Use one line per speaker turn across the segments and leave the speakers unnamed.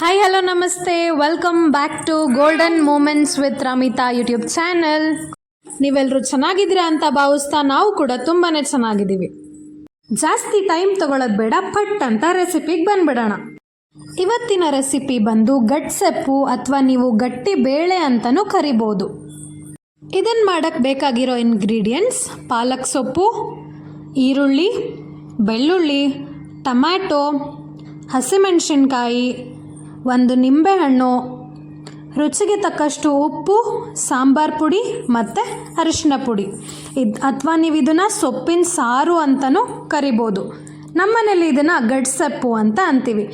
Hi hello ನಮಸ್ತೆ welcome back to golden moments with Ramita YouTube channel ನೀವೆಲ್ಲರೂ ಚೆನ್ನಾಗಿದ್ದೀರಾ ಅಂತ ಭಾವಿಸ್ತಾ ನಾವು ಕೂಡ ತುಂಬಾ ಚೆನ್ನಾಗಿದ್ದೀವಿ. ಜಾಸ್ತಿ ಟೈಮ್ ತಗೊಳ್ಳೋದು ಬೇಡ, ಪಟ್ ಅಂತ ರೆಸಿಪಿಗೆ ಬಂದ್ಬಿಡೋಣ. ಇವತ್ತಿನ ರೆಸಿಪಿ ಬಂದು ಗಟ್ಸೆಪ್ಪು ಅಥವಾ ನೀವು ಗಟ್ಟಿ ಬೇಳೆ ಅಂತಲೂ ಕರಿಬೋದು. ಇದನ್ನು ಮಾಡೋಕ್ಕೆ ಬೇಕಾಗಿರೋ ಇಂಗ್ರೀಡಿಯೆಂಟ್ಸ್ ಪಾಲಕ್ ಸೊಪ್ಪು, ಈರುಳ್ಳಿ ಬೆಳ್ಳುಳ್ಳಿ, ಟಮ್ಯಾಟೊ, ಹಸಿಮೆಣಸಿನ್ಕಾಯಿ, ಒಂದು ನಿಂಬೆಹಣ್ಣು, ರುಚಿಗೆ ತಕ್ಕಷ್ಟು ಉಪ್ಪು, ಸಾಂಬಾರ್ ಪುಡಿ ಮತ್ತು ಅರಿಶಿನ ಪುಡಿ. ಇದು ಅಥವಾ ನೀವು ಇದನ್ನು ಸೊಪ್ಪಿನ ಸಾರು ಅಂತಲೂ ಕರಿಬೋದು. ನಮ್ಮನೇಲಿ ಇದನ್ನು ಗಡ್ಸೆಪ್ಪು ಅಂತ ಅಂತೀವಿ.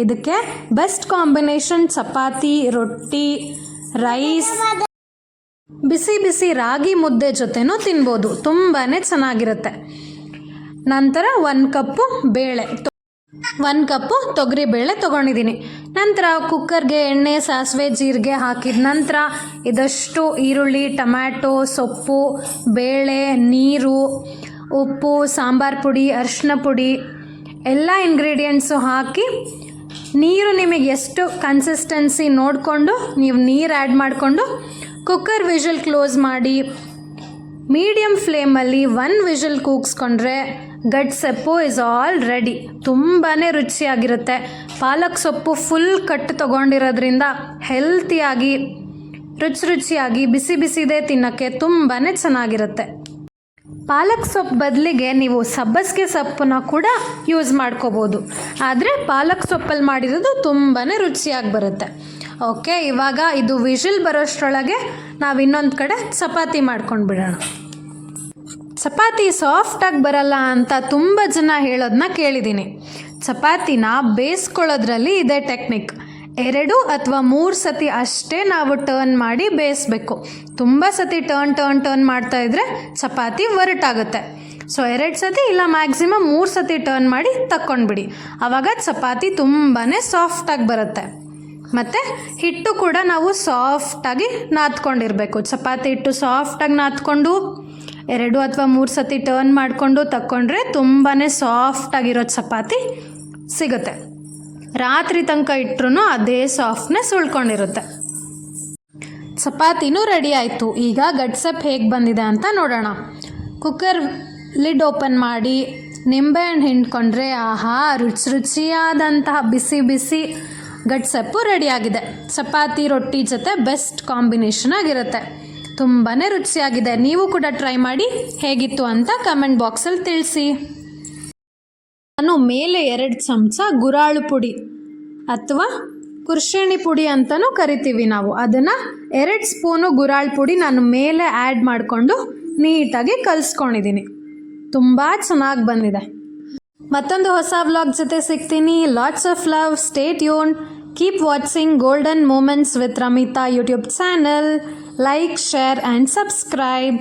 ಇದಕ್ಕೆ ಬೆಸ್ಟ್ ಕಾಂಬಿನೇಷನ್ ಚಪಾತಿ, ರೊಟ್ಟಿ, ರೈಸ್. ಬಿಸಿ ಬಿಸಿ ರಾಗಿ ಮುದ್ದೆ ಜೊತೆನೂ ತಿನ್ಬೋದು. ತುಂಬಾ ಚೆನ್ನಾಗಿರುತ್ತೆ. ನಂತರ ಒಂದು ಕಪ್ಪು ಬೇಳೆ ಒಂದು ಕಪ್ಪು ತೊಗರಿ ಬೇಳೆ ತೊಗೊಂಡಿದ್ದೀನಿ ನಂತರ ಕುಕ್ಕರ್ಗೆ ಎಣ್ಣೆ, ಸಾಸಿವೆ, ಜೀರಿಗೆ ಹಾಕಿದ ನಂತರ ಇದಷ್ಟು ಈರುಳ್ಳಿ, ಟೊಮ್ಯಾಟೊ, ಸೊಪ್ಪು, ಬೇಳೆ, ನೀರು, ಉಪ್ಪು, ಸಾಂಬಾರು ಪುಡಿ ಅರಿಶಿನ ಪುಡಿ ಎಲ್ಲ ಇಂಗ್ರೀಡಿಯೆಂಟ್ಸು ಹಾಕಿ ನೀರು ನಿಮಗೆ ಎಷ್ಟು ಕನ್ಸಿಸ್ಟೆನ್ಸಿ ನೋಡಿಕೊಂಡು ನೀವು ನೀರು ಆ್ಯಡ್ ಮಾಡಿಕೊಂಡು ಕುಕ್ಕರ್ ವಿಷಲ್ ಕ್ಲೋಸ್ ಮಾಡಿ ಮೀಡಿಯಮ್ ಫ್ಲೇಮಲ್ಲಿ ಒನ್ ವಿಷಲ್ ಕೂಗಿಸ್ಕೊಂಡ್ರೆ ಗಡ್ ಸೊಪ್ಪು ಇಸ್ ಆಲ್ ರೆಡಿ ತುಂಬಾ ರುಚಿಯಾಗಿರುತ್ತೆ. ಪಾಲಕ್ ಸೊಪ್ಪು ಫುಲ್ ಕಟ್ ತೊಗೊಂಡಿರೋದ್ರಿಂದ ಹೆಲ್ತಿಯಾಗಿ ರುಚಿ ರುಚಿಯಾಗಿ ಬಿಸಿ ಬಿಸಿದೇ ತಿನ್ನೋಕ್ಕೆ ತುಂಬಾ ಚೆನ್ನಾಗಿರುತ್ತೆ. ಪಾಲಕ್ ಸೊಪ್ಪು ಬದಲಿಗೆ ನೀವು ಸಬ್ಬಸಿಗೆ ಸೊಪ್ಪನ್ನ ಕೂಡ ಯೂಸ್ ಮಾಡ್ಕೋಬೋದು. ಆದರೆ ಪಾಲಕ್ ಸೊಪ್ಪಲ್ಲಿ ಮಾಡಿರೋದು ತುಂಬಾ ರುಚಿಯಾಗಿ ಬರುತ್ತೆ. ಓಕೆ ಇವಾಗ ಇದು ವಿಷಲ್ ಬರೋಷ್ಟರೊಳಗೆ ನಾವು ಇನ್ನೊಂದು ಕಡೆ ಚಪಾತಿ ಮಾಡ್ಕೊಂಡು ಬಿಡೋಣ. ಚಪಾತಿ ಸಾಫ್ಟಾಗಿ ಬರಲ್ಲ ಅಂತ ತುಂಬ ಜನ ಹೇಳೋದನ್ನ ಕೇಳಿದ್ದೀನಿ ಚಪಾತಿನ ಬೇಯಿಸ್ಕೊಳ್ಳೋದ್ರಲ್ಲಿ ಇದೆ ಟೆಕ್ನಿಕ್ ಎರಡು ಅಥವಾ ಮೂರು ಸತಿ ಅಷ್ಟೇ ನಾವು ಟರ್ನ್ ಮಾಡಿ ಬೇಯಿಸ್ಬೇಕು. ತುಂಬ ಸತಿ ಟರ್ನ್ ಟರ್ನ್ ಟರ್ನ್ ಮಾಡ್ತಾ ಇದ್ರೆ ಚಪಾತಿ ಒರಟಾಗುತ್ತೆ. ಸೊ ಎರಡು ಸತಿ ಇಲ್ಲ ಮ್ಯಾಕ್ಸಿಮಮ್ ಮೂರು ಸತಿ ಟರ್ನ್ ಮಾಡಿ ತಕ್ಕೊಂಡ್ಬಿಡಿ. ಆವಾಗ ಚಪಾತಿ ತುಂಬಾ ಸಾಫ್ಟಾಗಿ ಬರುತ್ತೆ. ಮತ್ತು ಹಿಟ್ಟು ಕೂಡ ನಾವು ಸಾಫ್ಟಾಗಿ ನಾದ್ಕೊಂಡಿರಬೇಕು. ಚಪಾತಿ ಹಿಟ್ಟು ಸಾಫ್ಟಾಗಿ ನಾದ್ಕೊಂಡು, ಎರಡು ಅಥವಾ ಮೂರು ಸತಿ ಟರ್ನ್ ಮಾಡಿಕೊಂಡು ತಕ್ಕೊಂಡ್ರೆ ತುಂಬಾ ಸಾಫ್ಟಾಗಿರೋ ಚಪಾತಿ ಸಿಗುತ್ತೆ. ರಾತ್ರಿ ತನಕ ಇಟ್ಟರು ಅದೇ ಸಾಫ್ಟ್ನೆಸ್ ಉಳ್ಕೊಂಡಿರುತ್ತೆ. ಚಪಾತಿನೂ ರೆಡಿ ಆಯಿತು. ಈಗ ಗಟ್ಸಪ್ ಹೇಗೆ ಬಂದಿದೆ ಅಂತ ನೋಡೋಣ. ಕುಕ್ಕರ್ ಲಿಡ್ ಓಪನ್ ಮಾಡಿ ನಿಂಬೆಹಣ್ಣು ಹಿಂಡ್ಕೊಂಡ್ರೆ ಆಹಾ ರುಚಿ ರುಚಿಯಾದಂತಹ ಬಿಸಿ ಬಿಸಿ ಗಡ್ಸಪ್ಪು ರೆಡಿಯಾಗಿದೆ ಚಪಾತಿ, ರೊಟ್ಟಿ ಜೊತೆ ಬೆಸ್ಟ್ ಕಾಂಬಿನೇಷನ್ ಆಗಿರುತ್ತೆ. ತುಂಬಾ ರುಚಿಯಾಗಿದೆ. ನೀವು ಕೂಡ ಟ್ರೈ ಮಾಡಿ ಹೇಗಿತ್ತು ಅಂತ ಕಮೆಂಟ್ ಬಾಕ್ಸಲ್ಲಿ ತಿಳಿಸಿ. ನಾನು ಮೇಲೆ ಎರಡು ಚಮಚ ಗುರಾಳು ಪುಡಿ ಅಥವಾ ಕುರ್ಷೇಣಿ ಪುಡಿ ಅಂತಲೂ ಕರಿತೀವಿ ನಾವು. ಅದನ್ನು ಎರಡು ಸ್ಪೂನು ಗುರಾಳ್ ಪುಡಿ ನಾನು ಮೇಲೆ ಆ್ಯಡ್ ಮಾಡಿಕೊಂಡು ನೀಟಾಗಿ ಕಲಿಸ್ಕೊಂಡಿದ್ದೀನಿ. ತುಂಬ ಚೆನ್ನಾಗಿ ಬಂದಿದೆ. ಮತ್ತೊಂದು ಹೊಸ ವ್ಲಾಗ್ ಜೊತೆ ಸಿಗ್ತೀನಿ lots of love state ಯೂನ್ keep watching golden moments with Ramita YouTube channel like share and subscribe